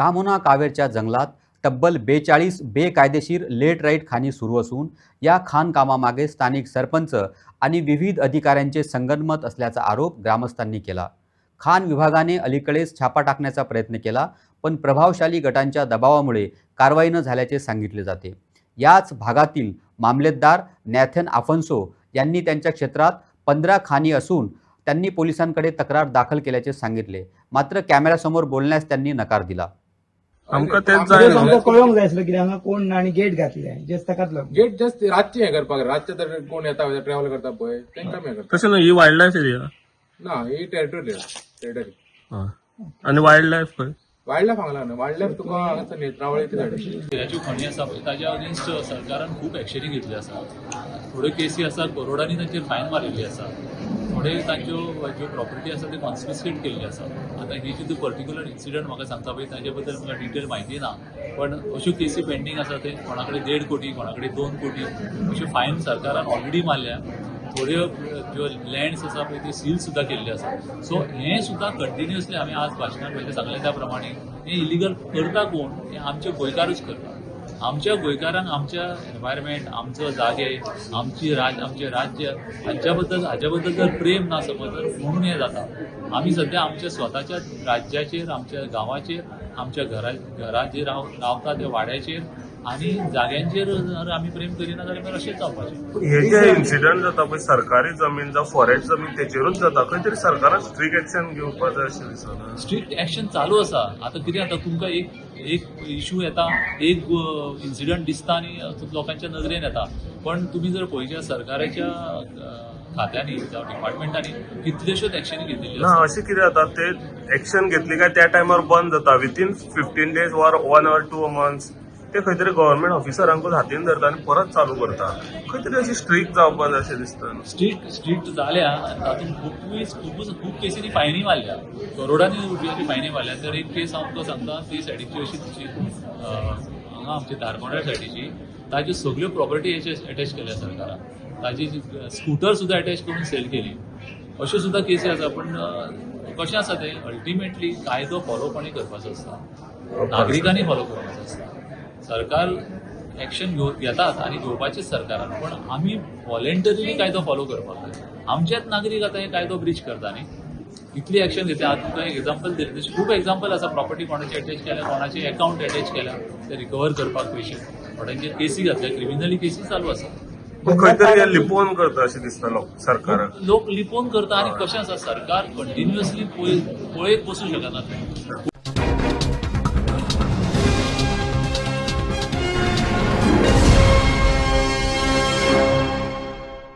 कामोना कावेरच्या जंगलात तब्बल बेचाळीस बेकायदेशीर लेट राईट खाणी सुरू असून या खाणकामामागे स्थानिक सरपंच आणि विविध अधिकाऱ्यांचे संगनमत असल्याचा आरोप ग्रामस्थांनी केला. खाण विभागाने अलीकडेच छापा टाकण्याचा प्रयत्न केला पण प्रभावशाली गटांच्या दबावामुळे कारवाई न झाल्याचे सांगितले जाते. याच भागातील मामलेदार नॅथन आफन्सो यांनी त्यांच्या क्षेत्रात पंधरा खाणी असून त्यांनी पोलिसांकडे तक्रार दाखल केल्याचे सांगितले. मात्र कॅमेऱ्यासमोर बोलण्यास त्यांनी नकार दिला. आमकां तेच जाय आमकां कळोंक जाय आसलें कित्याक हांगा कोण आनी गेट घातले जेच ताकाच लागून गेट जस्ट रातचे हे करपाक रातचे तर कोण येता ट्रॅव्हल करता पळय. तेंकां हें करता तशें न्हू ही वायल्ड लायफ एरिया ना ही टेरिटोरी टेरिटरी आनी वायल्ड लायफ खंय वायल्ड लायफ हांगला न्हू. वायल्ड लायफ तुका हांगासर नेत्रावळी ती सायडीची खणी आसा पळय ताज्या अगेन्स्ट सरकारान खूब एक्शनी घेतली आसा थोड्यो केसी आसा करोडांनी तांचेर फायन मारिल्ली आसा थोडे तांच्यो ज्यो प्रॉपर्टी आसा त्यो कॉन्स्पिस्केट केल्ल्यो आसा आतां ही जी पर्टिक्युलर इन्सिडंट म्हाका सांगता पळय ताजे बद्दल म्हाका डिटेल म्हायती ना. पण अश्यो केसी पेंडींग आसा ते कोणा कडेन देड कोटी कोणा कडेन दोन कोटी अश्यो फायन सरकारान ऑलरेडी मारल्या. थोड्यो ज्यो लँड्स आसा पळय त्यो सील सुद्दां केल्ल्यो आसा सो हें सुद्दां कंटिन्युअसली आमी आज भाशणांत पयलें म्हणजे सांगलें त्या प्रमाणे हें इलिगल करता कोण? हें आमचे गोंयकारूच करता आमच्या गोंयकारांक आमच्या एनवायरमेंट आमचो जागे आमची राज आमचें राज्य हाच्या बद्दल हाच्या बद्दल जर प्रेम ना समज तर म्हणून हें जाता. आमी सध्या आमच्या स्वताच्या राज्याचेर आमच्या गांवाचेर आमच्या घरा घराचेर राव रावता त्या वाड्याचेर आनी जाग्यांचेर जर आमी प्रेम करिना जाल्यार अशेंच जावपाचें. हे जे इन्सिडंट जाता पळय सरकारी जमीन जावं फॉरेस्ट जमीन तेचेरूच जाता खंय तरी सरकारान स्ट्रिक्ट एक्शन घेवपा जाय अशें दिसना स्ट्रिक्ट एक्शन चालू आसा. आतां कितें जाता तुमकां एक एक इशू येता एक इन्सिडंट दिसता आनी लोकांच्या नजरेन येता. पण तुमी जर पळयच्या सरकाराच्या खात्यांनी जावं डिपार्टमेंटांनी कितल्योश्योच एक्शनी घेतिल्ल्यो ना अशें कितें जाता ते एक्शन घेतली काय त्या टायमार बंद जाता. विथीन फिफ्टीन डेज वर वन ऑर टू मंथ्स ते खंय तरी गव्हर्मेंट ऑफिसरांकूच हातीन धरता आनी परत चालू करता खंय तरी अशी स्ट्रिक्ट जावपा जाय अशें दिसता. स्ट्रिक्ट स्ट्रिक्ट जाल्या तातूंत खूब खूब खूब केसींनी फायनी मारल्या. करोडांनी रुपयाची फायनी मारल्या. तर एक केस हांव तुका सांगता ती सायडीची अशी तुजी अ, हांगा आमची धारपोंड्या सायडीची ताज्यो सगळ्यो प्रॉपर्टी अटॅच केल्या सरकारान. ताजी स्कुटर सुद्दां अटॅच करून सेल केली. अश्यो सुद्दां केसी आसा पण कशें आसा तें अल्टिमेटली कायदो फॉलोपणी करपाचो आसता नागरिकांनी फॉलो करपाचो आसता सरकार एक्शन घेव घेतात आनी घेवपाचेच सरकारान पण आमी व्हॉलेंटरीली कायदो फॉलो करपाक जाय आमचेच नागरीक आतां हे कायदो ब्रीच करता न्ही. कितली एक्शन घेता. आतां तुका एक एक्झाम्पल दिलें. तशें खूब एक्झाम्पल आसा प्रॉपर्टी कोणाची अटॅच केल्या कोणाचे अकाउंट अटॅच केल्या ते रिकवर करपाक पयशे कोणाचे केसी घातल्या क्रिमिनली केसी चालू आसा पूण खंय तरी लिपोवन करता अशें दिसता लोक सरकाराक लोक लिपोवन करता आनी कशें आसा सरकार कंटिन्युअसली पळयत बसूं शकना